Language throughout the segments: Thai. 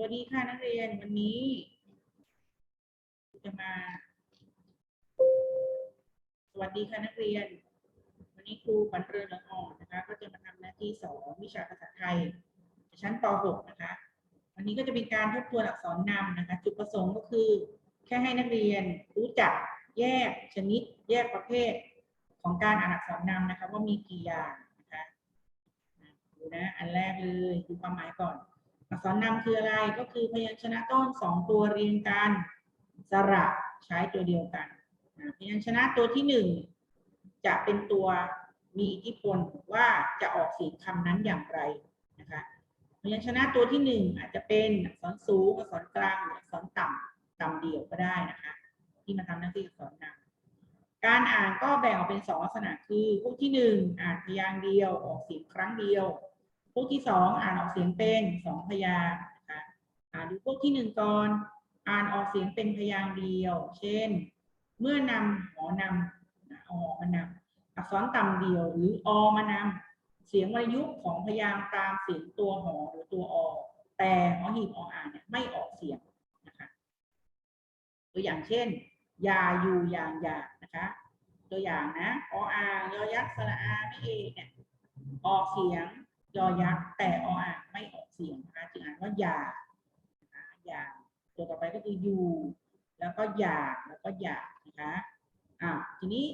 วัสดีค่ะนักเรียนวันนี้ จะมา สวัสดีค่ะนักเรียน วันนี้ครูขวัญเรือนเหลืองอ่อนนะคะ ก็จะมาทำหน้าที่สอนวิชาภาษาไทย ชั้นป .6 นะคะ วันนี้ก็จะเป็นการทบทวนอักษรนำนะคะ จุดประสงค์ก็คือ แค่ให้นักเรียนรู้จักแยกชนิด แยกประเภทของการอ่านอักษรนำนะคะ ว่ามีกี่อย่างนะคะดูนะอันแรกเลยดูความหมายก่อน อักษรนำคืออะไรก็คือพยัญชนะต้นสองตัวเรียงกันสระใช้ตัวเดียวกันพยัญชนะตัวที่หนึ่งจะเป็นตัวมีอิทธิพลว่าจะออกเสียงคำนั้นอย่างไรนะคะพยัญชนะตัวที่หนึ่งอาจจะเป็นอักษรสูงอักษรกลางหรืออักษรต่ำต่ำเดียวก็ได้นะคะที่มาทำหน้าที่อักษรนำการอ่านก็แบ่งออกเป็นสองลักษณะคือพวกที่หนึ่งอ่านพยางค์เดียวออกเสียงครั้งเดียว พวกที่สองอ่านออกเสียงเป็นสองพยางค์นะคะอ่านดูพวกที่หนึ่งก่อนอ่านออกเสียงเป็นพยางค์เดียว เช่น เมื่อนำหอนำออมานำอักษรต่ำเดียวหรืออมานำเสียงวรรณยุกของพยางค์ตามเสียงตัวหอหรือตัวอแต่หอหีบออ่านเนี่ยไม่ออกเสียงนะคะตัวอย่างเช่น ยาอยู่อย่างยานะคะ ตัวอย่างนะออ่างยอยักษ์สระอาไม่เอเนี่ยออกเสียง ยอยักษ์แต่ออ่างไม่ออกเสียงนะคะจึงอ่านว่าอยานะคะยาตัวต่อไปก็คือยูแล้วก็อยาแล้วก็อยานะคะอะทีนี้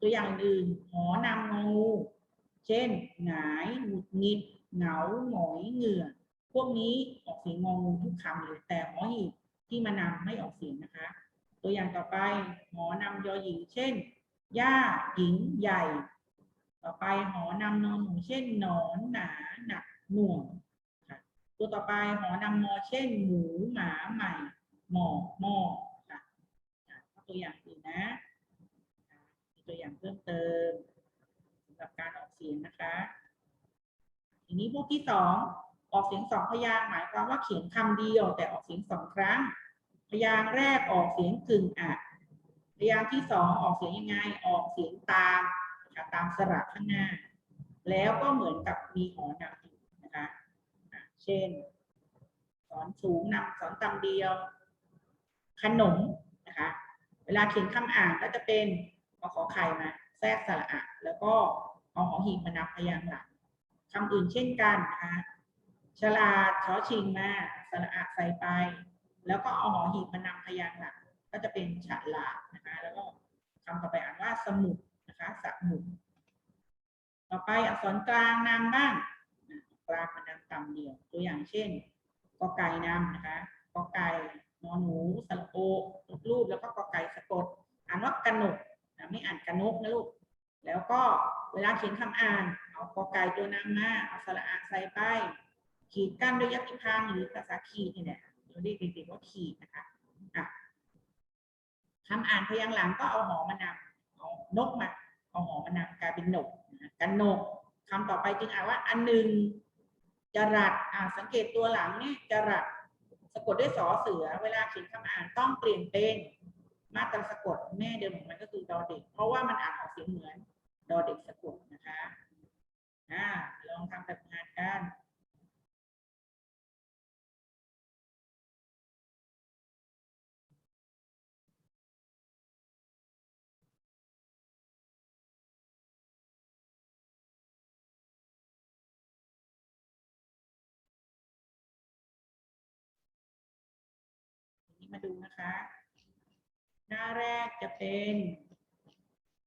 ตัวอย่างอื่นหอนำงงู เช่นหงายหงุดหงิดเหงาหงอยเหงื่อ พวกนี้ออกเสียงงงูทุกคำเลยแต่หอหีบที่มานำไม่ออกเสียงนะคะ ตัวอย่างต่อไปหอนำยอหญิง เช่นย่าหญิงใหญ่ ต่อไปหอนำนอนหนูเช่นหนอนหนาหนักหน่วงค่ะตัวต่อไปหอนำมอเช่น หมูหมาใหม่ หมอหมอค่ะอะตัวอย่างอื่นนะตัวอย่างเพิ่มเติมสำหรับการออกเสียงนะคะทีนี้พวกที่สองออกเสียงสองพยางหมายความว่าเขียนคำเดียว แต่ออกเสียงสองครั้ง พยางแรกออกเสียงกึ่งอะพยางที่สองออกเสียงยังไง ออกเสียงตาม นะคะตามสระข้างหน้า แล้วก็เหมือนกับมีหอนำอยู่นะคะเช่น สอนสูงนำสอนต่ำเดียว ขนมนะคะ เวลาเขียนคำอ่านก็จะเป็นเอาขอไข่มาแทรกสระอะแล้วก็เอาหอหีบมานำพยางค์หลังคำอื่นเช่นกันนะคะฉลาดชอชิงมาสระอะใส่ไป แล้วก็เอาหอหีบมานำพยางค์หลังก็จะเป็นฉลาดนะคะ แล้วก็คำต่อไปอ่านว่าสมุด นะคะสมุดต่อไปอักษรกลางนำบ้างกลางมานำต่ำเดียว ตัวอย่างเช่นกอไก่นำนะคะกอไก่นอหนูสระโอรูปแล้วก็กอไก่สะกด อ่านว่ากระหนกนะไม่อ่านกระนกนะลูกแล้วก็เวลาเขียนคำอ่าน เอากอไก่ตัวนำมาเอาสระอาใส่ไปขีดกั้นด้วยยัตติพางหรือภาษาขีดนี่แหละเราเรียกเด็กๆว่าขีดนะคะอะคำอ่านพยางค์หลังก็เอาหอมานำเอานกมา เอาหอมานำกลายเป็นหนกกันหนกคำต่อไปจึงอ่านว่าอันหนึ่งจรัสอ่าสังเกตตัวหลังเนี่ยจรัสสะกดด้วยสอเสือ เวลาเขียนคำอ่านต้องเปลี่ยนเป็นมาตราสะกดแม่เดิมของมันก็คือดอเด็ก เพราะว่ามันอ่านออกเสียงเหมือนดอเด็กสะกดนะคะอ่าลองทำแบบงานกัน มาดูนะคะ หน้าแรกจะเป็น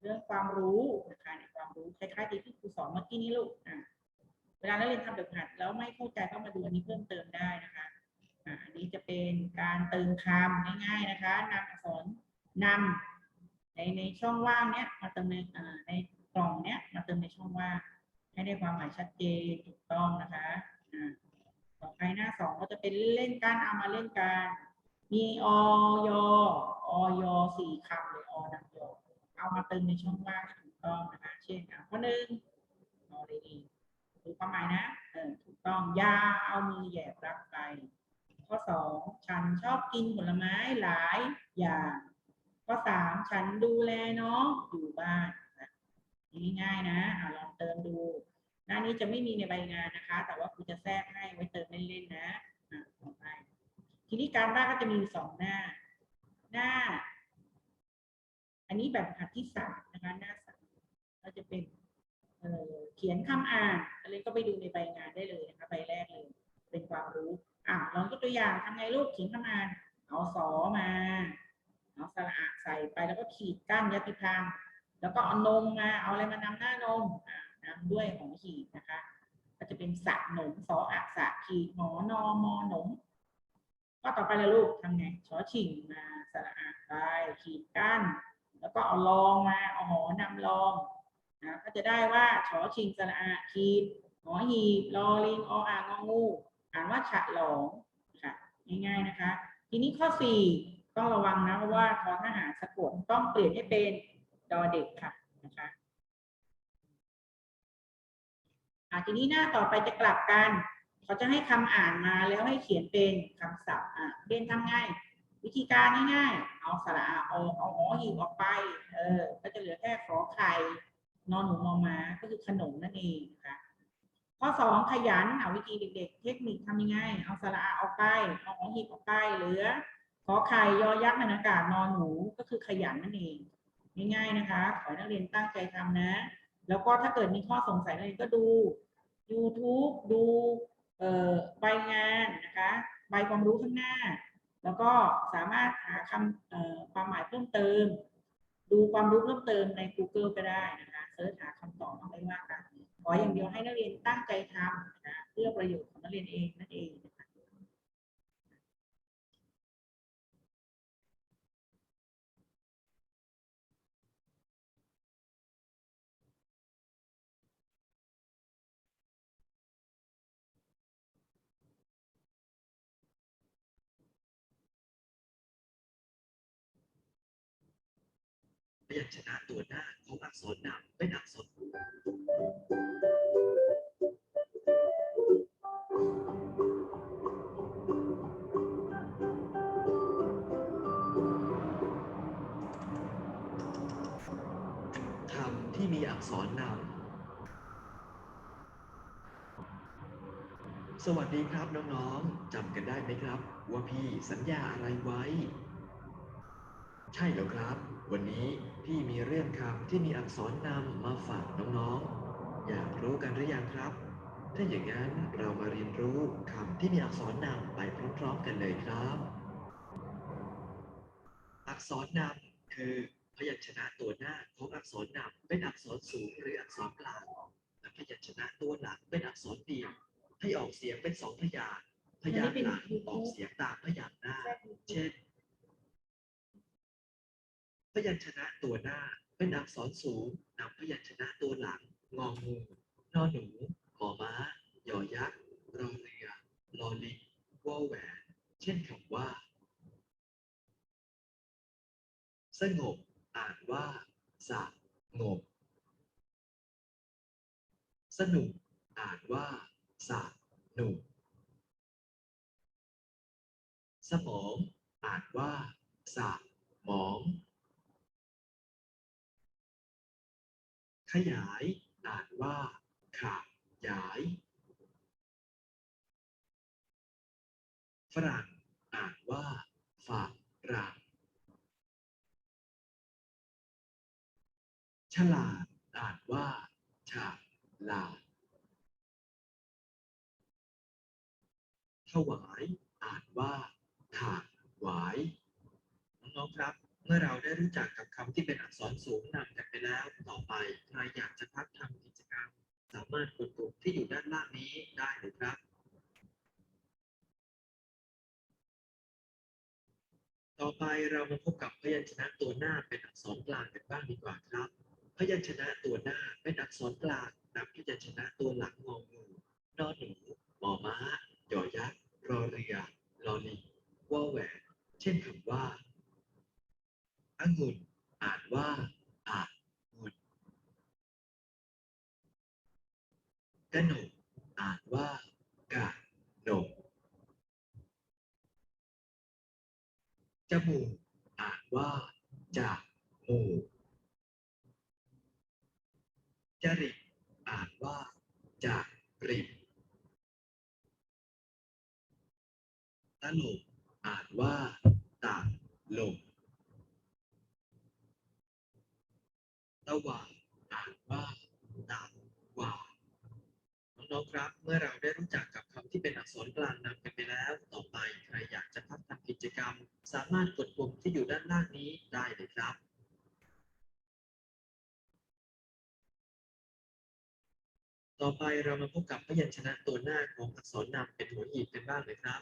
เรื่องความรู้นะคะในความรู้คล้ายๆที่ที่ครูสอนเมื่อกี้นี้ลูกอะเวลานักเรียนทำแบบหัดแล้วไม่เข้าใจก็มาดูอันนี้เพิ่มเติมได้นะคะอะอันนี้จะเป็นการเติมคำง่ายๆนะคะนำอักษรนำในในช่องว่างเนี้ยมาเติมในอ่าในกล่องเนี้ยมาเติมในช่องว่างให้ได้ความหมายชัดเจนถูกต้องนะคะอ่าต่อไปหน้าสองก็จะเป็นเล่นการเอามาเล่นการ มีออยออยสี่คำเลยอนำยอเอามาเติมในช่องว่างถูกต้องนะคะ เช่นข้อหนึ่งอเลยดีดูความหมายนะเออถูกต้องยาเอามือแยบรักไป ข้อสองฉันชอบกินผลไม้หลายอย่างข้อสามฉันดูแลน้องอยู่บ้านนะง่ายๆนะอะลองเติมดู หน้านี้จะไม่มีในใบงานนะคะ แต่ว่าครูจะแทรกให้ไว้เติมเล่นๆนะ ทีนี้การบ้านก็จะมีสองหน้า หน้า อันนี้แบบหัดที่สามนะคะหน้าสามก็จะเป็นเเขียนคำอ่านอะไรก็ไปดูในใบงานได้เลยนะคะใบแรกเลยเป็นความรู้อะลองยกตัวอย่างทำไงลูกเขียนคำอ่านเอาสอมาเอาสระอะใส่ไปแล้วก็ขีดกั้นยติพางแล้วก็เอานมมาเอาอะไรมานำหน้านมอ่านำด้วยของขีดนะคะ ก็จะเป็นสะหนมสออะสะขีดหมอนอมอหนม ก็ต่อไปเลยลูกทำไงชอชิงมาสระอะไปขีดกั้น แล้วก็เอาลองมาเอาหอนำลองนะก็จะได้ว่าชอชิงสระอะขีดหอหีบลอลิงออ่างองู อ่านว่าฉะหลงค่ะง่ายๆนะคะ ทีนี้ข้อสี่ต้องระวังนะเพราะว่าทอทหารสะกดต้องเปลี่ยนให้เป็นดอเด็กค่ะนะคะะทีนี้หน้าต่อไปจะกลับกัน เขาจะให้คำอ่านมาแล้วให้เขียนเป็นคำศัพท์อะเรียนทำง่ายวิธีการง่ายๆ เอาสระอาอกเอาหอหีบออกไป เออ ก็จะเหลือแค่ขอไข่นอนหนูมอมาก็คือขนมนั่นเองนะคะข้อสองขยันเอาวิธีเด็ก ๆ เทคนิคทำยังไงเอาสระอาอกไปเอาหอหีบออกไปเหลือขอไข่ยอยักษ์มันอากาศนอนหนูก็คือขยันนั่นเองง่ายๆนะคะ ขอให้นักเรียนตั้งใจทำนะ แล้วก็ถ้าเกิดมีข้อสงสัยนักเรียนก็ดู YouTube ดู ใบงานนะคะใบความรู้ข้างหน้า แล้วก็สามารถหาคำความหมายเพิ่มเติม ดูความรู้เพิ่มเติมใน Google ก็ได้นะคะเสิร์ชหาคำตอบเอาไม่ว่ากันขออย่างเดียวให้นักเรียนตั้งใจทำนะคะเพื่อประโยชน์ของนักเรียนเองนั่นเอง ยัญชนะตัวหน้าของอักษรนำเป็นอักษรคำที่มีอักษรนำสวัสดีครับน้องๆจำกันได้ไหมครับ ว่าพี่สัญญาอะไรไว้ ใช่แล้วครับ วันนี้ พี่มีเรื่องคำที่มีอักษรนำมาฝากน้องๆ อยากรู้กันหรือยังครับ ถ้าอย่างนั้นเรามาเรียนรู้คำที่มีอักษรนำไปพร้อมๆกันเลยครับ อักษรนำคือพยัญชนะตัวหน้าของอักษรนำเป็นอักษรสูงหรืออักษรกลางและพยัญชนะตัวหลังเป็นอักษรเดียวให้ออกเสียงเป็นสองพยางค์พยางค์หลังออกเสียงตามพยางค์หน้า เช่น พยัญชนะตัวหน้าเป็นอักษรสูงนำพยัญชนะตัวหลัง งองูนอหนูหอม้ายอยักษ์ รอเรือ ลอลิงวอแหวน เช่นคำว่า สงบ อ่านว่า สะงบ สนุก อ่านว่า สะหนุก สมอง อ่านว่า สะหมอง ขยายอ่านว่าขยาย ฝรั่งอ่านว่าฝรั่งฉลาดอ่านว่าฉลาดถวายอ่านว่าถวายน้องๆครับ เมื่อเราได้รู้จักกับคำที่เป็นอักษรสูงนำกันไปแล้ว ต่อไปใครอยากจะพักทำกิจกรรม สามารถกดปุ่มที่อยู่ด้านล่างนี้ได้เลยครับ ต่อไปเรามาพบกับพยัญชนะตัวหน้าเป็นอักษรกลางกันบ้างดีกว่าครับ พยัญชนะตัวหน้าเป็นอักษรกลางนำพยัญชนะตัวหลังงองูนอหนูมอม้ายอยักษ์รอเรือลอลิงวอแหวนเช่นคำว่า องุ่นอ่านว่าอ่างุ่นกระหนกอ่านว่ากะหนกจมูกอ่านว่าจะมูกจริตอ่านว่าจะริตตลกอ่านว่าตาลม ตะวันอ่านว่าตากวาน้องๆครับ เมื่อเราได้รู้จักกับคำที่เป็นอักษรกลางนำกันไปแล้ว ต่อไปใครอยากจะพักทำกิจกรรม สามารถกดปุ่มที่อยู่ด้านล่างนี้ได้เลยครับต่อไปเรามาพบกับพยัญชนะตัวหน้าของอักษรนำเป็นหัวหีบกันบ้างเลยครับ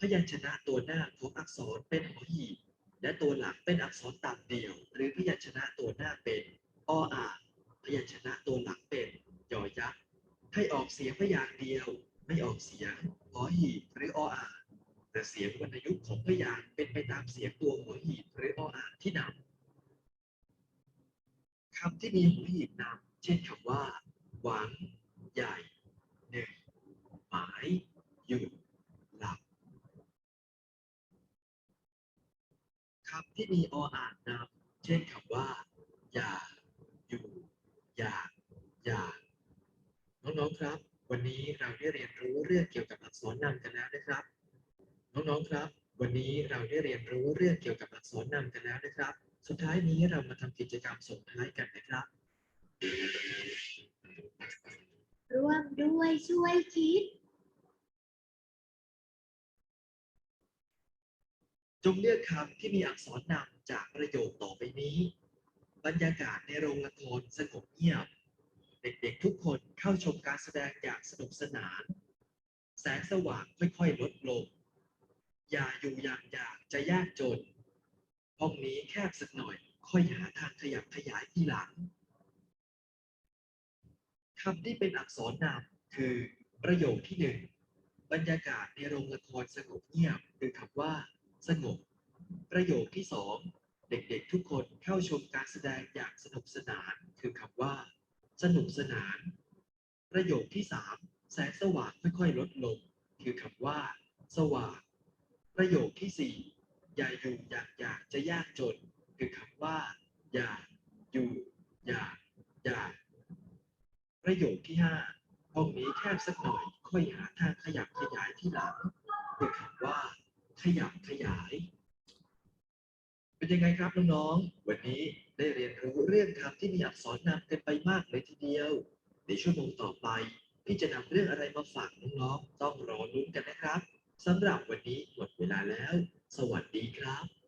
พยัญชนะตัวหน้าของอักษรเป็นหัวหีบ และตัวหลังเป็นอักษรต่ำเดี่ยว หรือพยัญชนะตัวหน้าเป็นออ่างพยัญชนะตัวหลังเป็นยอยักษ์ให้ออกเสียงพยางค์เดียว ไม่ออกเสียงหอหีบหรือออ่างแต่เสียงวรรณยุกต์ของพยางค์เป็นไปตามเสียงตัวหัวหีบหรือออ่างที่นำคำที่มีหัวหีบนำเช่นคำว่า หวัง ใหญ่หนึ่งหมายหยุด หลับ คำที่มีออ่างนำเช่นคำว่า อย่า อยู่ อยากอยากน้องๆครับ วันนี้เราได้เรียนรู้เรื่องเกี่ยวกับอักษรนำกันแล้วนะครับ น้องๆครับ วันนี้เราได้เรียนรู้เรื่องเกี่ยวกับอักษรนำกันแล้วนะครับ สุดท้ายนี้เรามาทำกิจกรรมส่งท้ายกันนะครับ ร่วมด้วยช่วยคิด จงเลือกคำที่มีอักษรนำจากประโยคต่อไปนี้ บรรยากาศในโรงละครสงบเงียบ เด็กๆทุกคนเข้าชมการแสดงอย่างสนุกสนาน แสงสว่างค่อยๆลดลง อย่าอยู่อย่างอยากจะยากจน ห้องนี้แคบสักหน่อย ค่อยหาทางขยับขยายทีหลังคำที่เป็นอักษรนำคือประโยคที่หนึ่งบรรยากาศในโรงละครสงบเงียบคือคำว่า สงบ ประโยคที่สองเด็กๆทุกคนเข้าชมการแสดงอย่างสนุกสนาน คือคำว่า สนุกสนาน ประโยคที่สามแสงสว่างค่อยๆลดลง คือคำว่า สว่าง ประโยคที่สี่อย่าอยู่อยากอยากจะยากจน คือคำว่า อย่า อยู่ อยากอยากประโยคที่ห้าห้องนี้แคบสักหน่อย ค่อยหาทางขยับขยายที่หลังคือคำว่า ขยับขยาย เป็นยังไงครับน้องๆ วันนี้ได้เรียนรู้เรื่องคำที่มีอักษรนำกันไปมากเลยทีเดียว ในชั่วโมงต่อไป พี่จะนำเรื่องอะไรมาฝากน้องๆ ต้องรอลุ้นกันนะครับสำหรับวันนี้หมดเวลาแล้ว สวัสดีครับ